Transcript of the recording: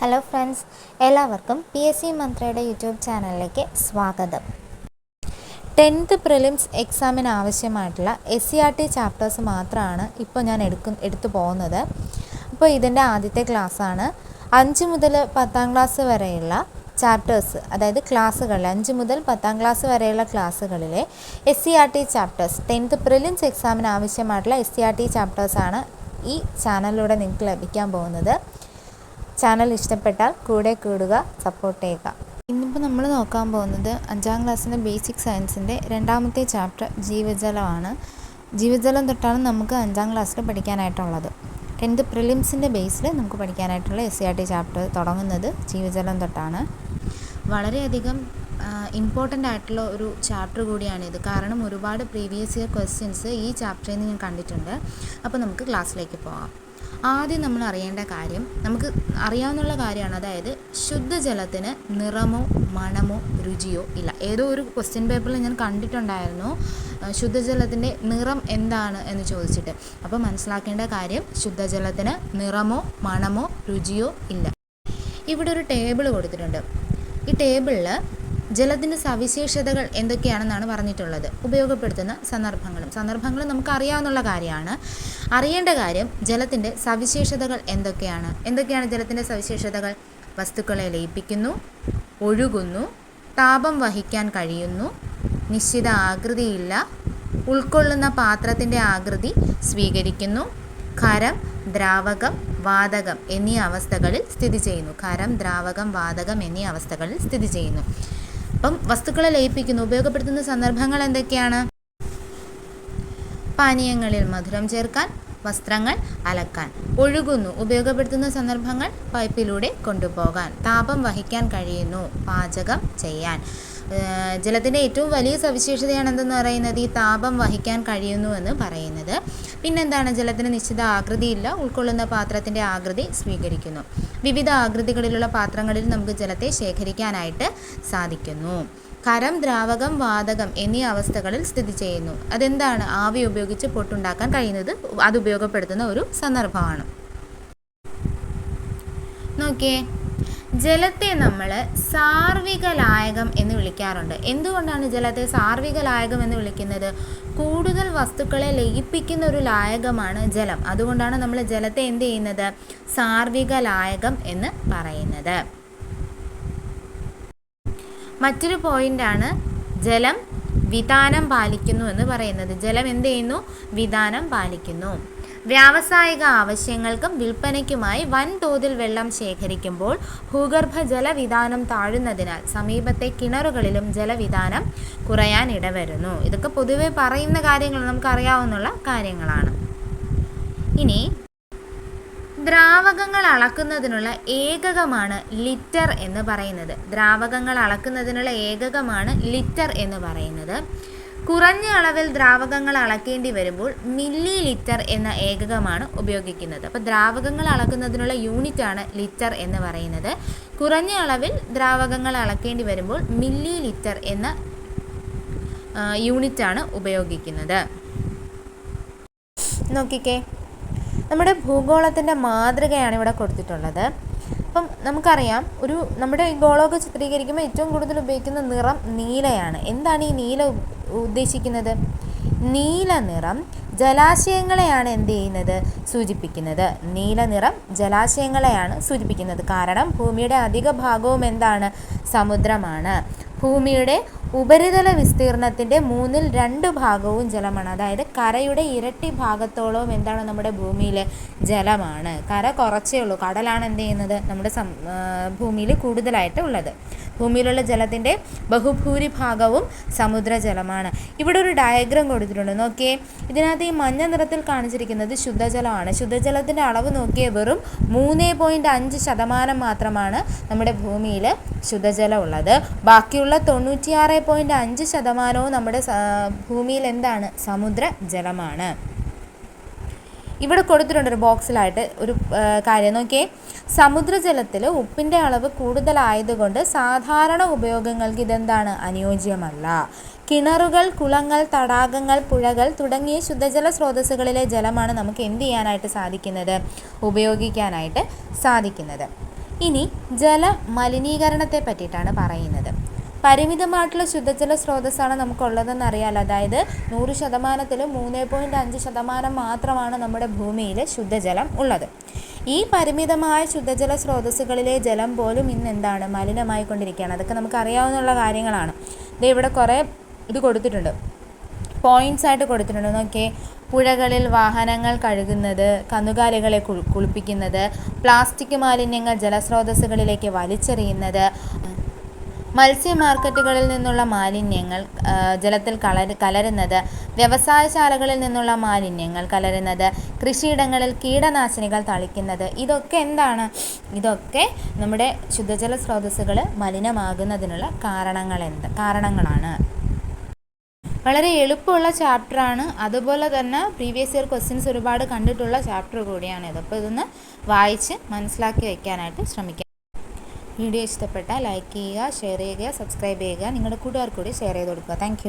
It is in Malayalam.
ഹലോ ഫ്രണ്ട്സ് എല്ലാവർക്കും പി എസ് സി മന്ത്രയുടെ യൂട്യൂബ് ചാനലിലേക്ക് സ്വാഗതം. ടെൻത്ത് പ്രിലിംസ് എക്സാമിന് ആവശ്യമായിട്ടുള്ള S C R T chapters മാത്രമാണ് ഇപ്പോൾ ഞാൻ എടുക്കും എടുത്തു പോകുന്നത്. അപ്പോൾ ഇതിന്റെ ആദ്യത്തെ ക്ലാസ്സാണ് അഞ്ച് മുതൽ പത്താം ക്ലാസ് വരെയുള്ള ചാപ്റ്റേഴ്സ് അതായത് ക്ലാസ്സുകളിൽ അഞ്ച് മുതൽ പത്താം ക്ലാസ് വരെയുള്ള ക്ലാസ്സുകളിലെ S C R T chapters tenth prelims എക്സാമിന് ആവശ്യമായിട്ടുള്ള എസ് സി ആർ ടി ചാപ്റ്റേഴ്സാണ് ഈ ചാനലിലൂടെ നിങ്ങൾക്ക് ലഭിക്കാൻ പോകുന്നത്. ചാനൽ ഇഷ്ടപ്പെട്ടാൽ കൂടെ കൂടുക സപ്പോർട്ട് ചെയ്യുക. ഇന്നിപ്പോൾ നമ്മൾ നോക്കാൻ പോകുന്നത് അഞ്ചാം ക്ലാസ്സിന്റെ ബേസിക് സയൻസിന്റെ രണ്ടാമത്തെ ചാപ്റ്റർ ജീവജലമാണ്. ജീവജലം തൊട്ടാണ് നമുക്ക് അഞ്ചാം ക്ലാസ്സിൽ പഠിക്കാനായിട്ടുള്ളത്. ടെൻത്ത് പ്രിലിംസിന്റെ ബേസിൽ നമുക്ക് പഠിക്കാനായിട്ടുള്ള S C R T chapter തുടങ്ങുന്നത് ജീവജലം തൊട്ടാണ്. വളരെയധികം ഇമ്പോർട്ടന്റ് ആയിട്ടുള്ള ഒരു ചാപ്റ്റർ കൂടിയാണിത് കാരണം ഒരുപാട് പ്രീവിയസ് ഇയർ ക്വസ്റ്റ്യൻസ് ഈ ചാപ്റ്ററിൽ നിന്ന് ഞാൻ കണ്ടിട്ടുണ്ട്. അപ്പോൾ നമുക്ക് ക്ലാസ്സിലേക്ക് പോകാം. ആദ്യം നമ്മൾ അറിയേണ്ട കാര്യം നമുക്ക് അറിയാവുന്ന കാര്യമാണ്. അതായത് ശുദ്ധജലത്തിന് നിറമോ മണമോ രുചിയോ ഇല്ല. ഏതോ ഒരു ക്വസ്റ്റ്യൻ പേപ്പറിൽ ഞാൻ കണ്ടിട്ടുണ്ടായിരുന്നു ശുദ്ധജലത്തിന്റെ നിറം എന്താണ് എന്ന് ചോദിച്ചിട്ട്. അപ്പോൾ മനസ്സിലാക്കേണ്ട കാര്യം ശുദ്ധജലത്തിന് നിറമോ മണമോ രുചിയോ ഇല്ല. ഇവിടെ ഒരു ടേബിൾ കൊടുത്തിട്ടുണ്ട്. ഈ ടേബിളിൽ ജലത്തിന്റെ സവിശേഷതകൾ എന്തൊക്കെയാണെന്നാണ് പറഞ്ഞിട്ടുള്ളത്. ഉപയോഗപ്പെടുത്തുന്ന സന്ദർഭങ്ങളും. സന്ദർഭങ്ങളും നമുക്ക് അറിയാവുന്നുള്ള കാര്യമാണ്. അറിയേണ്ട കാര്യം ജലത്തിന്റെ സവിശേഷതകൾ എന്തൊക്കെയാണ്? എന്തൊക്കെയാണ് ജലത്തിന്റെ സവിശേഷതകൾ? വസ്തുക്കളെ ലയിപ്പിക്കുന്നു ഒഴുകുന്നു താപം വഹിക്കാൻ കഴിയുന്നു നിശ്ചിത ആകൃതിയില്ല ഉൾക്കൊള്ളുന്ന പാത്രത്തിന്റെ ആകൃതി സ്വീകരിക്കുന്നു ഖരം ദ്രാവകം വാതകം എന്നീ അവസ്ഥകളിൽ സ്ഥിതി ചെയ്യുന്നു. ഖരം ദ്രാവകം വാതകം എന്നീ അവസ്ഥകളിൽ സ്ഥിതി ചെയ്യുന്നു. അപ്പം വസ്തുക്കളെ ലയിപ്പിക്കുന്നു. ഉപയോഗപ്പെടുത്തുന്ന സന്ദർഭങ്ങൾ എന്തൊക്കെയാണ്? പാനീയങ്ങളിൽ മധുരം ചേർക്കാൻ വസ്ത്രങ്ങൾ അലക്കാൻ ഒഴുകുന്നു. ഉപയോഗപ്പെടുത്തുന്ന സന്ദർഭങ്ങൾ പൈപ്പിലൂടെ കൊണ്ടുപോകാൻ താപം വഹിക്കാൻ കഴിയുന്നു. പാചകം ചെയ്യാൻ. ജലത്തിന്റെ ഏറ്റവും വലിയ സവിശേഷതയാണ് എന്തെന്ന് പറയുന്നത്? ഈ താപം വഹിക്കാൻ കഴിയുന്നു എന്ന് പറയുന്നത്. പിന്നെന്താണ്? ജലത്തിന് നിശ്ചിത ആകൃതിയില്ല. ഉൾക്കൊള്ളുന്ന പാത്രത്തിന്റെ ആകൃതി സ്വീകരിക്കുന്നു. വിവിധ ആകൃതികളിലുള്ള പാത്രങ്ങളിൽ നമുക്ക് ജലത്തെ ശേഖരിക്കാനായിട്ട് സാധിക്കുന്നു. കരം ദ്രാവകം വാതകം എന്നീ അവസ്ഥകളിൽ സ്ഥിതി ചെയ്യുന്നു. അതെന്താണ്? ആവി ഉപയോഗിച്ച് പൊട്ടുണ്ടാക്കാൻ കഴിയുന്നത്? അത് ഉപയോഗപ്പെടുത്തുന്ന ഒരു സന്ദർഭമാണ്. നോക്കിയേ. ജലത്തെ നമ്മൾ സാർവിക ലായകം എന്ന് വിളിക്കാറുണ്ട്. എന്തുകൊണ്ടാണ് ജലത്തെ സാർവിക ലായകം എന്ന് വിളിക്കുന്നത്? കൂടുതൽ വസ്തുക്കളെ ലയിപ്പിക്കുന്ന ഒരു ലായകമാണ് ജലം. അതുകൊണ്ടാണ് നമ്മൾ ജലത്തെ എന്ത് ചെയ്യുന്നത്? സാർവിക ലായകം എന്ന് പറയുന്നത്. മറ്റൊരു പോയിന്റാണ് ജലം വിധാനം പാലിക്കുന്നു എന്ന് പറയുന്നത്. ജലം എന്ത് ചെയ്യുന്നു? വിധാനം പാലിക്കുന്നു. വ്യാവസായിക ആവശ്യങ്ങൾക്കും വിൽപ്പനയ്ക്കുമായി വൻതോതിൽ വെള്ളം ശേഖരിക്കുമ്പോൾ ഭൂഗർഭ ജലവിധാനം താഴുന്നതിനാൽ സമീപത്തെ കിണറുകളിലും ജലവിധാനം കുറയാൻ ഇടവരുന്നു. ഇതൊക്കെ പൊതുവെ പറയുന്ന കാര്യങ്ങൾ നമുക്കറിയാവുന്ന കാര്യങ്ങളാണ്. ഇനി ദ്രാവകങ്ങൾ അളക്കുന്നതിനുള്ള ഏകകമാണ് ലിറ്റർ എന്ന് പറയുന്നത്. ദ്രാവകങ്ങൾ അളക്കുന്നതിനുള്ള ഏകകമാണ് ലിറ്റർ എന്ന് പറയുന്നത്. കുറഞ്ഞ അളവിൽ ദ്രാവകങ്ങൾ അളക്കേണ്ടി വരുമ്പോൾ മില്ലി ലിറ്റർ എന്ന ഏകകമാണ് ഉപയോഗിക്കുന്നത്. അപ്പോൾ ദ്രാവകങ്ങൾ അളക്കുന്നതിനുള്ള യൂണിറ്റ് ആണ് ലിറ്റർ എന്ന് പറയുന്നത്. കുറഞ്ഞ അളവിൽ ദ്രാവകങ്ങൾ അളക്കേണ്ടി വരുമ്പോൾ മില്ലി ലിറ്റർ എന്ന ആണ് ഉപയോഗിക്കുന്നത്. നോക്കിക്കേ. നമ്മുടെ ഭൂഗോളത്തിന്റെ മാതൃകയാണ് ഇവിടെ കൊടുത്തിട്ടുള്ളത്. അപ്പം നമുക്കറിയാം ഒരു നമ്മുടെ ഈ ഗോളമൊക്കെ ചിത്രീകരിക്കുമ്പോൾ ഏറ്റവും കൂടുതൽ ഉപയോഗിക്കുന്ന നിറം നീലയാണ്. എന്താണ് ഈ നീല ഉദ്ദേശിക്കുന്നത്. നീല നിറം ജലാശയങ്ങളെയാണ് എന്ത് ചെയ്യുന്നത്? സൂചിപ്പിക്കുന്നത്. നീല നിറം ജലാശയങ്ങളെയാണ് സൂചിപ്പിക്കുന്നത്. കാരണം ഭൂമിയുടെ അധിക ഭാഗവും എന്താണ്? സമുദ്രമാണ്. ഭൂമിയുടെ ഉപരിതല വിസ്തീർണത്തിന്റെ മൂന്നിൽ രണ്ട് ഭാഗവും ജലമാണ്. അതായത് കരയുടെ ഇരട്ടി ഭാഗത്തോളവും എന്താണ് നമ്മുടെ ഭൂമിയിൽ ജലമാണ്. കര കുറച്ചേ ഉള്ളൂ. കടലാണ് എന്ത് ചെയ്യുന്നത്? നമ്മുടെ ഭൂമിയിൽ കൂടുതലായിട്ട് ഉള്ളത്. ഭൂമിയിലുള്ള ജലത്തിന്റെ ബഹുഭൂരിഭാഗവും സമുദ്രജലമാണ്. ഇവിടെ ഒരു ഡയഗ്രാം കൊടുത്തിട്ടുണ്ട്. നോക്കിയേ ഇതിനകത്ത് ഈ മഞ്ഞ നിറത്തിൽ കാണിച്ചിരിക്കുന്നത് ശുദ്ധജലമാണ്. ശുദ്ധജലത്തിന്റെ അളവ് നോക്കിയേ വെറും മൂന്ന് പോയിന്റ് അഞ്ച് ശതമാനം മാത്രമാണ് നമ്മുടെ ഭൂമിയിൽ ശുദ്ധജലം ഉള്ളത്. ബാക്കിയുള്ള തൊണ്ണൂറ്റിയാറ് പോയിന്റ് അഞ്ച് ശതമാനവും നമ്മുടെ ഭൂമിയിൽ എന്താണ്? സമുദ്ര ജലമാണ് ഇവിടെ കൊടുത്തിട്ടുണ്ട് ഒരു ബോക്സിലായിട്ട് ഒരു കാര്യം നോക്കിയേ. സമുദ്രജലത്തിൽ ഉപ്പിന്റെ അളവ് കൂടുതലായതുകൊണ്ട് സാധാരണ ഉപയോഗങ്ങൾക്ക് ഇതെന്താണ്? അനുയോജ്യമല്ല. കിണറുകൾ കുളങ്ങൾ തടാകങ്ങൾ പുഴകൾ തുടങ്ങിയ ശുദ്ധജല സ്രോതസ്സുകളിലെ ജലമാണ് നമുക്ക് എന്ത് ചെയ്യാനായിട്ട് സാധിക്കുന്നത്? ഉപയോഗിക്കാനായിട്ട് സാധിക്കുന്നത്. ഇനി ജല മലിനീകരണത്തെ പറ്റിയിട്ടാണ് പറയുന്നത്. പരിമിതമായിട്ടുള്ള ശുദ്ധജല സ്രോതസ്സാണ് നമുക്കുള്ളതെന്ന് അറിയാലോ. അതായത് നൂറ് ശതമാനത്തിൽ മൂന്ന് പോയിന്റ് അഞ്ച് ശതമാനം മാത്രമാണ് നമ്മുടെ ഭൂമിയിൽ ശുദ്ധജലം ഉള്ളത്. ഈ പരിമിതമായ ശുദ്ധജല സ്രോതസ്സുകളിലെ ജലം പോലും ഇന്ന് എന്താണ്? മലിനമായി കൊണ്ടിരിക്കുകയാണ്. അതൊക്കെ നമുക്ക് അറിയാവുന്ന കാര്യങ്ങളാണ്. ഇത് ഇവിടെ കുറേ ഇത് കൊടുത്തിട്ടുണ്ട്. പോയിന്റ്സ് ആയിട്ട് കൊടുത്തിട്ടുണ്ട്. നോക്കിയേ പുഴകളിൽ വാഹനങ്ങൾ കഴുകുന്നത് കന്നുകാലികളെ കുളിപ്പിക്കുന്നത് പ്ലാസ്റ്റിക് മാലിന്യങ്ങൾ ജലസ്രോതസ്സുകളിലേക്ക് വലിച്ചെറിയുന്നത് മത്സ്യ മാർക്കറ്റുകളിൽ നിന്നുള്ള മാലിന്യങ്ങൾ ജലത്തിൽ കളര് കലരുന്നത് വ്യവസായശാലകളിൽ നിന്നുള്ള മാലിന്യങ്ങൾ കലരുന്നത് കൃഷിയിടങ്ങളിൽ കീടനാശിനികൾ തളിക്കുന്നത് ഇതൊക്കെ എന്താണ്? ഇതൊക്കെ നമ്മുടെ ശുദ്ധജല സ്രോതസ്സുകൾ മലിനമാകുന്നതിനുള്ള കാരണങ്ങൾ എന്ത് കാരണങ്ങളാണ്. വളരെ എളുപ്പമുള്ള ചാപ്റ്ററാണ്. അതുപോലെ തന്നെ പ്രീവിയസ് ഇയർ ക്വസ്റ്റ്യൻസ് ഒരുപാട് കണ്ടിട്ടുള്ള ചാപ്റ്റർ കൂടിയാണ് ഇത്. അപ്പോൾ ഇതൊന്ന് വായിച്ച് മനസ്സിലാക്കി വയ്ക്കാനായിട്ട് ശ്രമിക്കാം. വീഡിയോ ഇഷ്ടപ്പെട്ടാൽ ലൈക്ക് ചെയ്യുക ഷെയർ ചെയ്യുക സബ്സ്ക്രൈബ് ചെയ്യുക. നിങ്ങളുടെ കൂട്ടുകാർ കൂടി ഷെയർ ചെയ്ത് കൊടുക്കുക. താങ്ക്